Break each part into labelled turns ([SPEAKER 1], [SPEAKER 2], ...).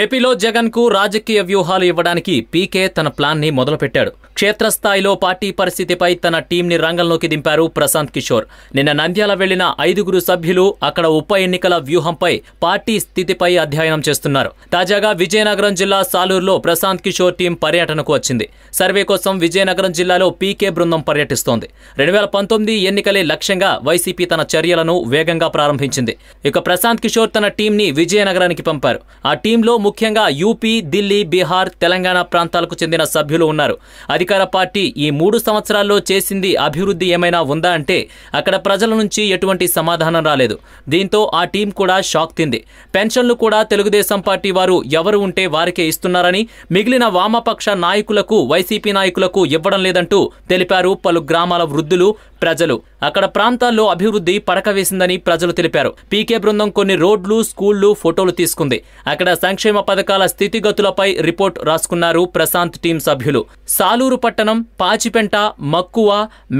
[SPEAKER 1] ఏపీలో జగన్కు రాజకీయ వ్యూహాలు ఇవ్వడానికి పీకే తన ప్లాన్ని మొదలుపెట్టాడు. క్షేత్రస్థాయిలో పార్టీ పరిస్థితిపై తన టీంని రంగంలోకి దింపారు ప్రశాంత్ కిషోర్. నిన్న నంద్యాల వెళ్ళిన ఐదుగురు సభ్యులు అక్కడ ఉప ఎన్నికల వ్యూహంపై పార్టీ స్థితిపై అధ్యయనం చేస్తున్నారు. తాజాగా విజయనగరం జిల్లా సాలూరులో ప్రశాంత్ కిషోర్ టీం పర్యటనకు వచ్చింది. సర్వే కోసం విజయనగరం జిల్లాలో పీకే బృందం పర్యటిస్తోంది. రెండు వేల పంతొమ్మిది ఎన్నికలే లక్ష్యంగా వైసీపీ తన చర్యలను వేగంగా ప్రారంభించింది. ఇక ప్రశాంత్ కిషోర్ తన టీంని విజయనగరానికి పంపారు. ఆ టీంలో ముఖ్యంగా యూపీ ఢిల్లీ బీహార్ తెలంగాణ ప్రాంతాలకు చెందిన సభ్యులు ఉన్నారు. అధికార పార్టీ ఈ మూడు సంవత్సరాల్లో చేసింది అభివృద్ధి ఏమైనా ఉందా అంటే అక్కడ ప్రజల నుంచి ఎటువంటి సమాధానం రాలేదు. దీంతో ఆ టీం కూడా షాక్ తింది. పెన్షన్లు కూడా తెలుగుదేశం పార్టీ వారు ఎవరు ఉంటే వారికే ఇస్తున్నారని మిగిలిన వామపక్ష నాయకులకు వైసీపీ నాయకులకు ఇవ్వడం లేదంటూ తెలిపారు పలు గ్రామాల వృద్ధులు ప్రజలు. అక్కడ ప్రాంతాల్లో అభివృద్ధి పడక వేసిందని ప్రజలు తెలిపారు. పీకే బృందం కొన్ని రోడ్లు స్కూళ్ళు ఫోటోలు తీసుకుంది. అక్కడ సంక్షేమ పథకాల స్థితిగతులపై రిపోర్ట్ రాసుకున్నారు ప్రశాంత్ టీం సభ్యులు. సాలూరు పట్టణం పాచిపెంట మక్కువ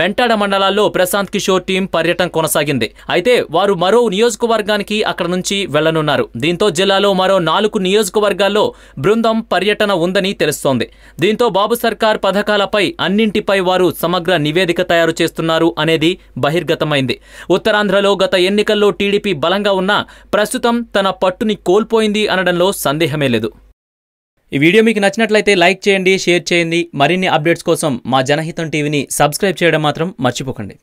[SPEAKER 1] మెంటాడ మండలాల్లో ప్రశాంత్ కిషోర్ టీం పర్యటన కొనసాగింది. అయితే వారు మరో నియోజకవర్గానికి అక్కడ నుంచి వెళ్ళనున్నారు. దీంతో జిల్లాలో మరో నాలుగు నియోజకవర్గాల్లో బృందం పర్యటన ఉందని తెలుస్తోంది. దీంతో బాబు సర్కార్ పథకాలపై అన్నింటిపై వారు సమగ్ర నివేదిక తయారు చేస్తున్నారు అనేది బహిర్గతమైంది. ఉత్తరాంధ్రలో గత ఎన్నికల్లో టీడీపీ బలంగా ఉన్నా ప్రస్తుతం తన పట్టుని కోల్పోయింది అనడంలో సందేహమే లేదు. ఈ వీడియో మీకు నచ్చినట్లయితే లైక్ చేయండి షేర్ చేయండి. మరిన్ని అప్డేట్స్ కోసం మా జనహితం టీవీని సబ్స్క్రైబ్ చేయడం మాత్రం మర్చిపోకండి.